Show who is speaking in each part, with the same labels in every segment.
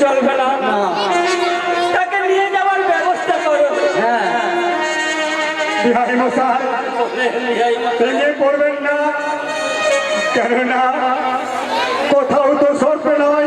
Speaker 1: চলবে না তাকে নিয়ে যাওয়ার ব্যবস্থা করো
Speaker 2: বিহারি মশাই ভেঙে পড়বেন না কেননা কোথাও তো সরবে নয়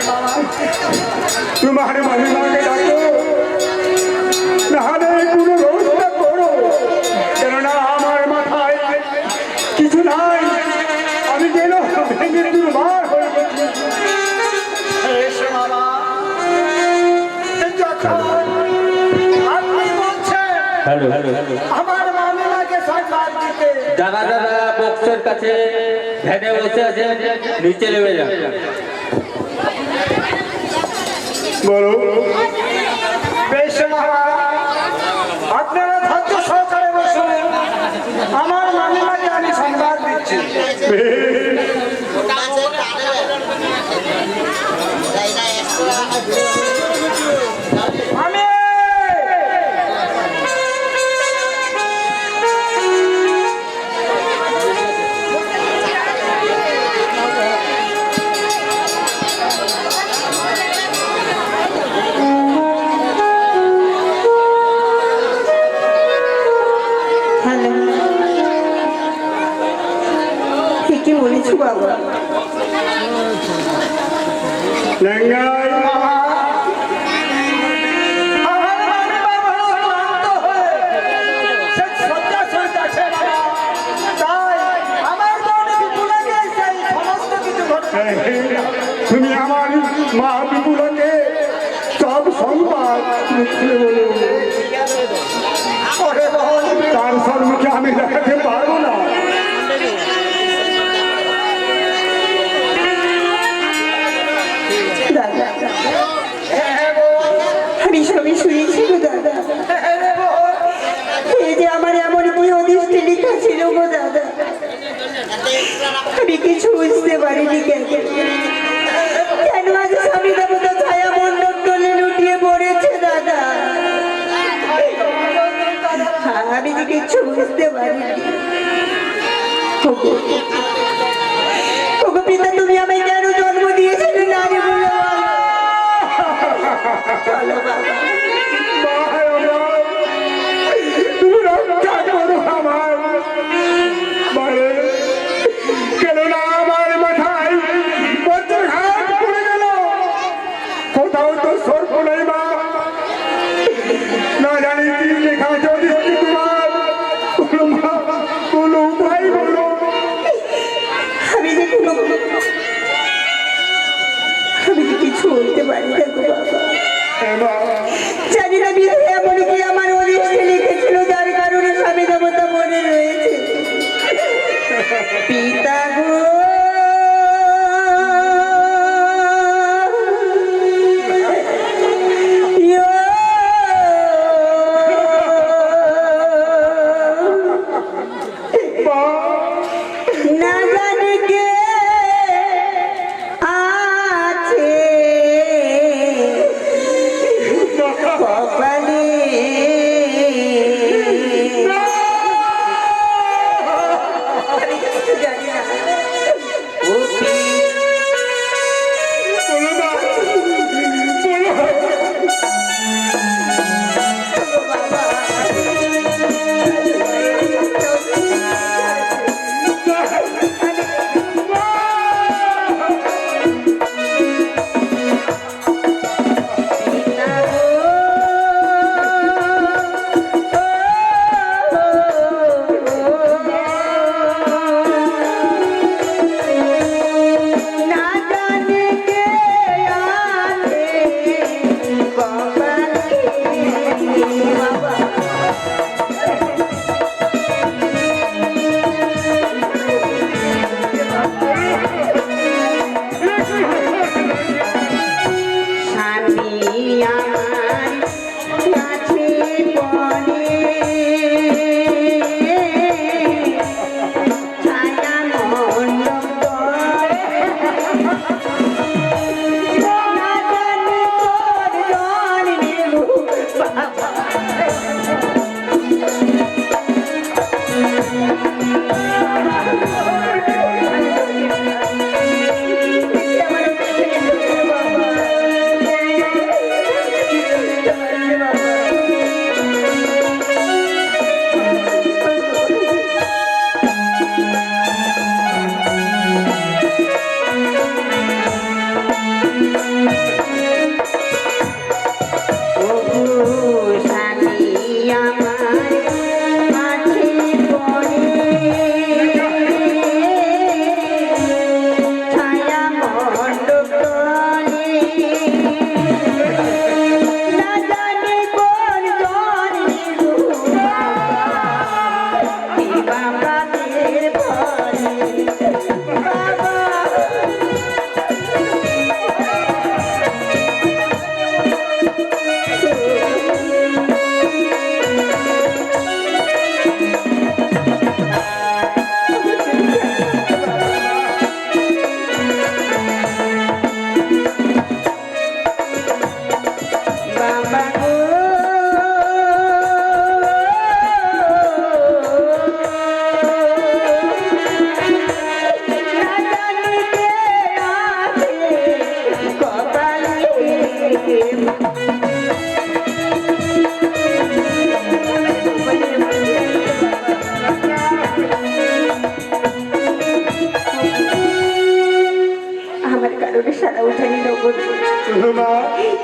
Speaker 1: আমার
Speaker 2: মৃত্যু হলো না কেন ব্যবস্থা করো কেননা আমার মাথায় কিছু নাই আমি যেন ভেঙে দুর্বার হয়ে গেছি
Speaker 1: আপনি বলছেন
Speaker 3: হ্যালো হ্যালো হ্যালো
Speaker 1: আমার মামিমাকে সরকার দিতে
Speaker 3: দাদা দাদা বক্সের কাছে ভ্যানে বসে আছে নিচে নেমে যান
Speaker 2: বলো
Speaker 1: বেশ আপনারা ধৈর্য সহকারে বসুন। আমার মামিমাকে আমি সংবাদ দিচ্ছি। আমি কিছু
Speaker 4: বুঝতে পারিনি কেন? স্বামী ছায়া টলে লুটিয়ে পড়েছে, দাদা? বুঝতে পিতা কেন জন্ম দিয়েছিলে নারী। চলো বাবা।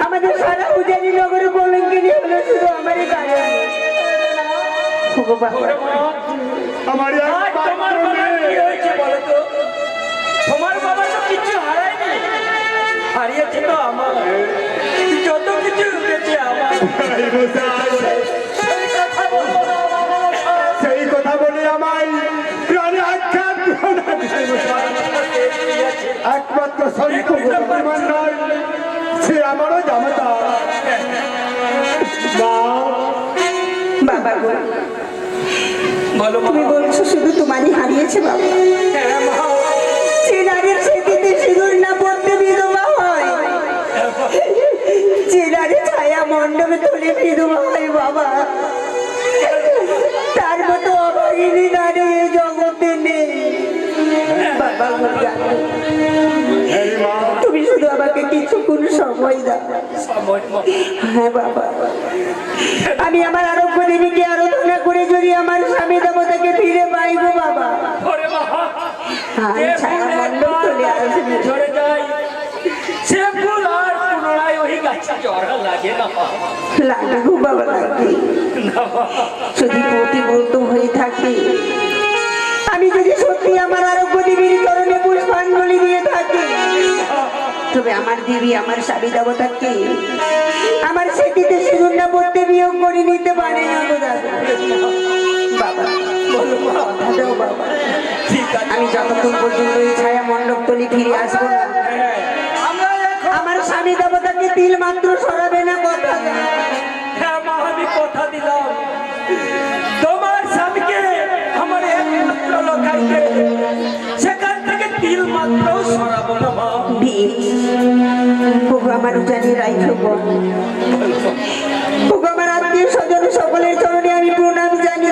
Speaker 1: আমাদের সারা উজানি নগরে কলঙ্কিনী হলো শুধু
Speaker 2: আমারই কারণে।
Speaker 1: সেই কথা
Speaker 2: বলে আমায় প্রাণে মশাই। একমাত্র সন্ত ভগবান নয় সে আমারও জামাতা
Speaker 4: বাবা গো তুমি বলছো শুধু তোমারই হারিয়েছে বাবা যে নারীর স্মৃতিতে সিঁদুর না পড়তে বিধবা হয় মণ্ডপে তুলে বিধবা হয় বাবা। তার মতো অভাগিনী নারী এই জগতে নেই। বাবা তুমি শুধু আমাকে কিছুক্ষণ সময় দাও।
Speaker 1: সময় মা।
Speaker 4: হ্যাঁ বাবা। আমি আমার আরোগ্য দেবীকে আরাধনা করে যদি আমার স্বামী দেবতাকে ফিরে পাই গো বাবা। হ্যাঁ ছায়া মণ্ডপ চলে আসবে
Speaker 1: ঝরে যায় সে ফুল আর লাগে
Speaker 4: গো বাবা লাগে। যদি হয়ে থাকে আমি যদি সত্যি আমার আরোগ্য দেবীর চরণে পুষ্পাঞ্জলি দিয়ে থাকি, তবে আমার দেবী, আমার স্বামী দেবতাকে আমার স্মৃতিতে না পড়তে বিয়োগ করে নিতে পারে না গো দাদা বাবা আমি যতক্ষণ পর্যন্ত এই ছায়া মণ্ডপ তলি ফিরে আসব না স্বামী দেবতাকে তিল মাত্র সরাবে না কথা?
Speaker 1: হ্যাঁ মা আমি কথা দিলাম। তোমার স্বামীকে আমার একমাত্র লোকাইতে সেখান থেকে তিল মাত্র সরাবো না মা।
Speaker 4: আমার জানি রাইখো বোন ওগো আমার আত্মীয় স্বজন সকলের চরণে আমি প্রণাম জানি।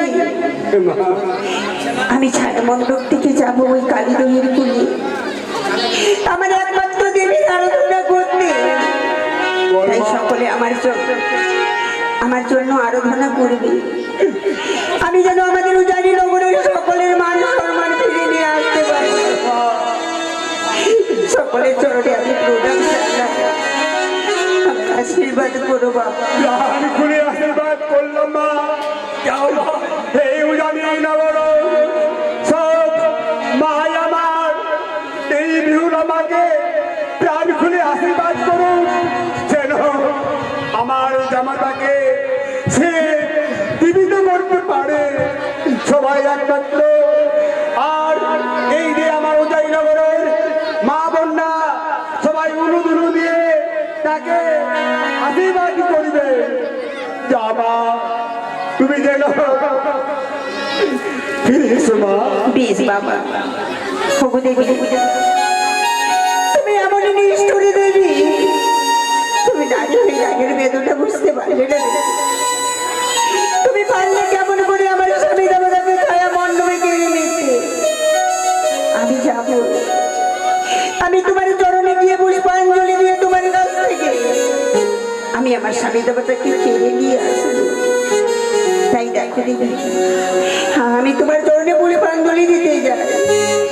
Speaker 4: আমি ছায়া মণ্ডপ থেকে যাব ওই কুলি। আমার একমাত্র দেবীর আরাধনা তাই সকলে আমার আমার জন্য আরাধনা করবে। আমি যেন আমাদের উজানি নগরের সকলের মান সম্মান ফিরে নিয়ে আসতে পারি। সকলের চরণে আমি প্রণাম আশীর্বাদ করো
Speaker 2: আশীর্বাদ করলাম মা। এই উজানি নগর। সব মাই আমার এই বিহুর আমাকে প্রাণ ফিরে এসো মা
Speaker 4: বেশ বাবা ওগো দেবী। তুমি এমনই নিষ্ঠুরি দেবী। তুমি নারী হয়ে রাগের বেদনা বুঝতে পারবে না। তুমি পারলে কেমন করে আমার স্বামী দেবতাকে ছায়া মণ্ডপে কেড়ে নিতে? আমি যাব। আমি তোমার চরণে গিয়ে পুষ্পাঞ্জলি দিয়ে তোমার কাছ থেকে আমি আমার স্বামী দেবতাকে কেড়ে নিয়ে আসব। তাই দেখো দিদি হ্যাঁ, আমি তোমার চরণে পুষ্পাঞ্জলি দিতে যাই ওরে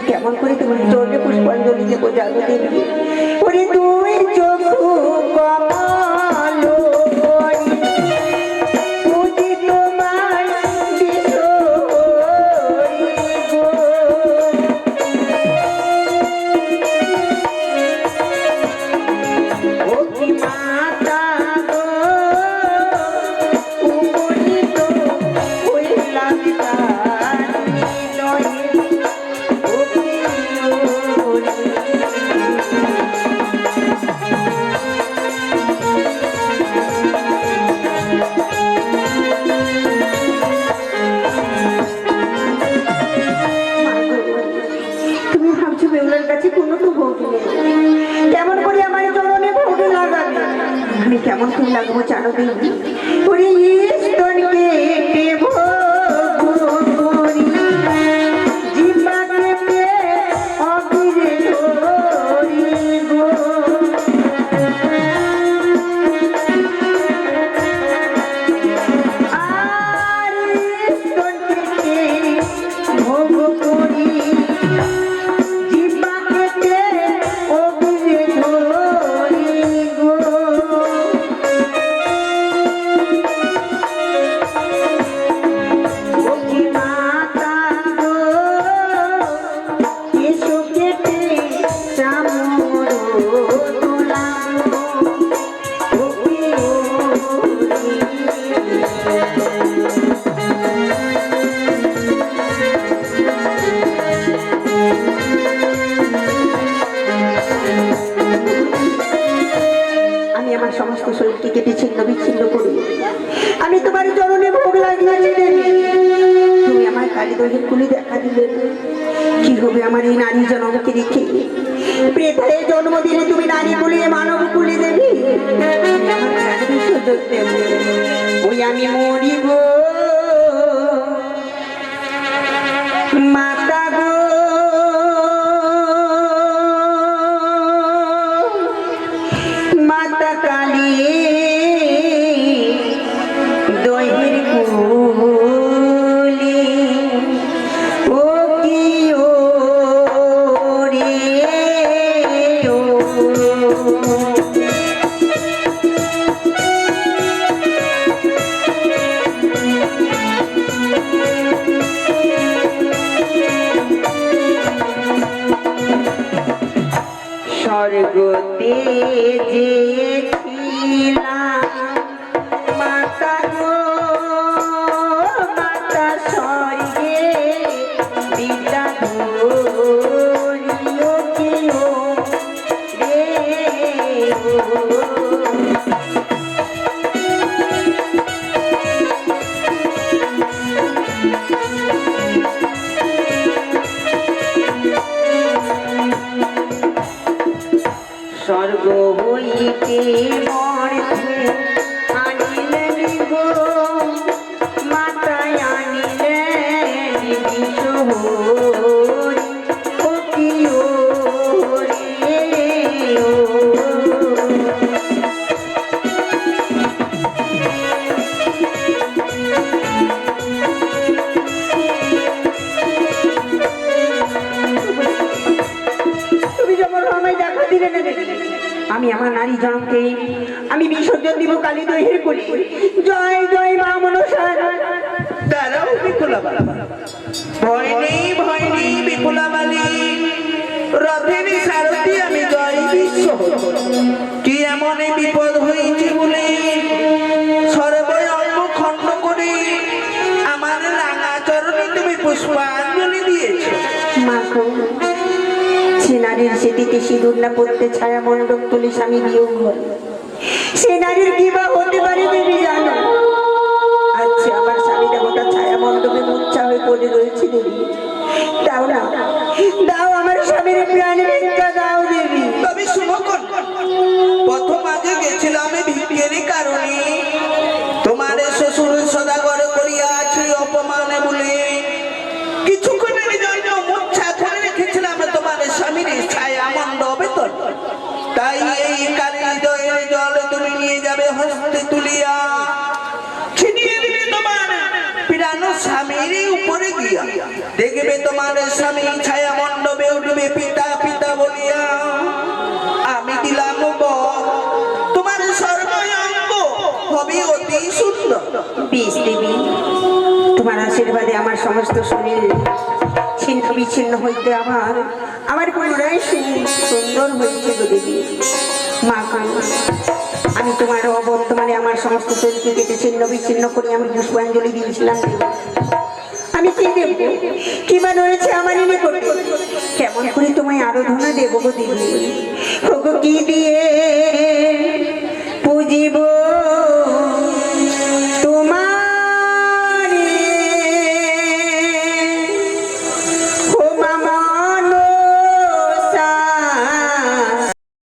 Speaker 4: কেমন করে তুমি চরণে পুষ্পাঞ্জলি দেবো জাগতির ওরে কেমন ফুল লাগবো জানো দিদি? দিব কালী দহির করি জয় জয় মা মনসার
Speaker 5: দাঁড়াও বিপুলা ভয় নেই ভয় নেই বিপুলা বালি। রথের সারথি আমি জয় বিশ্ব কি এমন বিপদ হয়েছে বলে? খণ্ড করে আমার রাঙা চরণে তুমি পুষ্পাঞ্জলি দিয়েছ।
Speaker 4: মা সে সেটিতে সিঁদুর না পড়তে ছায়া মণ্ডপ তুলি স্বামী বিয়োগ ঘর। সে নারীর কি বা হতে পারে দেবী জানো আচ্ছা আমার স্বামীটা গোটা ছায়া মণ্ডপে মুচ্ছা হয়ে পড়ে রয়েছে দেবী। দাও না, দাও আমার স্বামীর প্রাণ ভিক্ষা, দাও দেবী।
Speaker 5: তবে শুভ প্রথম আগে গেছিলাম ভিক্ষেরই কারণে। হতে তুলিয়া তোমার ছায়া মণ্ডপে উঠবে, পিতা পিতা বলিয়া, আমি দিলাম তোমার অতি সুন্দর।
Speaker 4: বিষ দেবী, তোমার আশীর্বাদে আমার সমস্ত শরীর ছিন্ন বিচ্ছিন্ন হইতে আমার আমার পুনরায় সুন্দর হয়েছিল দেবী। মা আমি তোমার অবর্তমান কেটে ছিন্ন বিচ্ছিন্ন করে আমি দিয়েছিলাম। আমি কি দেব? কি বা রয়েছে আমার এনে করতে কেমন করে তোমায় আরাধনা দেব গো দিদি কি দিয়ে পুজিব